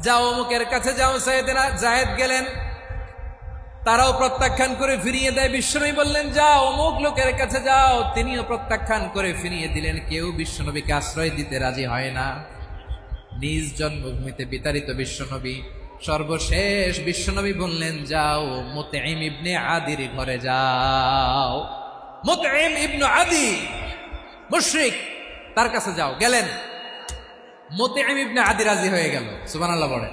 যাও অমুকের কাছে যাও, সাইয়েদেনা। জায়েদ গেলেন। তারাও প্রত্যাখ্যান করে ফিরিয়ে দেয়। বিশ্বনবী বললেন, যাও, অমুক লোকের কাছে যাও। তিনিও প্রত্যাখ্যান করে ফিরিয়ে দিলেন। কেউ বিশ্বনবীকে আশ্রয় দিতে রাজি হয় না। নিজ জন্মভূমিতে বিতাড়িত বিশ্বনবী, সর্বশেষ বিশ্বনবী বললেন, যাও, মুতঈম ইবনে আদির ঘরে যাও। মুতঈম ইবনে আদি, মুশরিক, তার কাছে যাও। গেলেন। মুতঈম ইবনে আদি রাজি হয়ে গেল সুবান আল্লাহ বলেন।